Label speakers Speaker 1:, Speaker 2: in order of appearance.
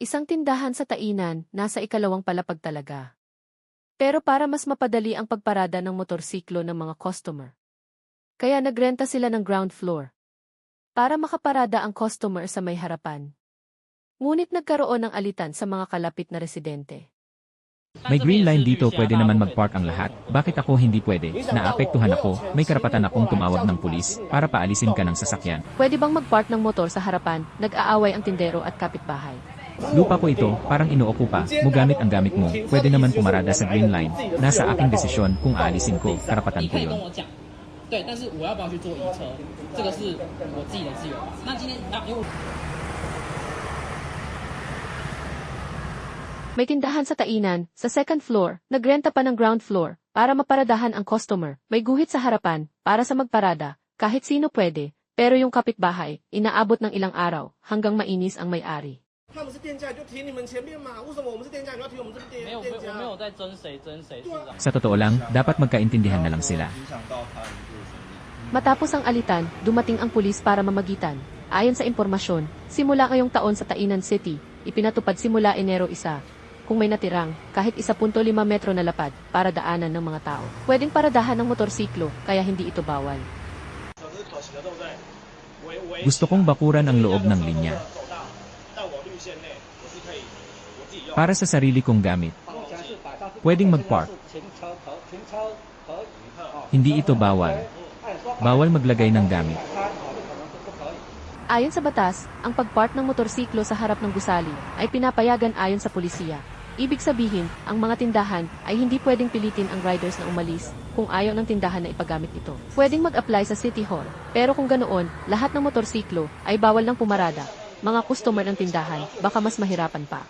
Speaker 1: Isang tindahan sa Tainan, nasa ikalawang palapag talaga. Pero para mas mapadali ang pagparada ng motorsiklo ng mga customer. Kaya nagrenta sila ng ground floor. Para makaparada ang customer sa may harapan. Ngunit nagkaroon ng alitan sa mga kalapit na residente.
Speaker 2: May green line dito pwede naman mag-park ang lahat. Bakit ako hindi pwede? Naapektuhan ako, may karapatan akong tumawag ng pulis para paalisin ka ng sasakyan.
Speaker 1: Pwede bang mag-park ng motor sa harapan? Nag-aaway ang tindero at kapitbahay.
Speaker 2: Lupa ko ito, parang inuokupa, mo gamit ang gamit mo, pwede naman pumarada sa green line. Nasa aking desisyon kung aalisin ko, karapatan
Speaker 3: 你
Speaker 2: ko
Speaker 3: 可以
Speaker 2: yun.
Speaker 3: 跟我讲，对，但是我要不要去做移车，这个是我自己的自由。那今天啊，因为
Speaker 1: May tindahan sa Tainan, sa second floor, nagrenta pa ng ground floor, para maparadahan ang customer. May guhit sa harapan, para sa magparada, kahit sino pwede, pero yung kapitbahay, inaabot ng ilang araw, hanggang mainis ang may-ari.
Speaker 4: 他们是店家就停你们前面嘛，为什么我们是店家你要停我们这个店
Speaker 3: 没有，
Speaker 4: 店家？
Speaker 3: 我没有在争谁争谁市长。
Speaker 2: Sa totoo lang, dapat magkaintindihan na lang sila.
Speaker 1: Matapos ang alitan, dumating ang pulis para mamagitan. Ayon sa impormasyon, simula ngayong taon sa Tainan City, ipinatupad simula Enero 1. Kung may natirang, kahit 1.5 metro na lapad, para daanan ng mga tao. Pwedeng paradahan ng motorsiklo, kaya hindi ito bawal.
Speaker 4: 这是可行的，对不对？围围
Speaker 2: Gusto kong bakuran ang loob ng linya. Para sa sarili kong gamit. Pwedeng mag-park. Hindi ito bawal. Bawal maglagay ng gamit.
Speaker 1: Ayon sa batas, ang pagpark ng motorsiklo sa harap ng gusali ay pinapayagan ayon sa polisiya. Ibig sabihin, ang mga tindahan ay hindi pwedeng pilitin ang riders na umalis kung ayaw ng tindahan na ipagamit ito. Pwedeng mag-apply sa City Hall, pero kung ganoon, lahat ng motorsiklo ay bawal ng pumarada. Mga customer ng tindahan, baka mas mahirapan pa.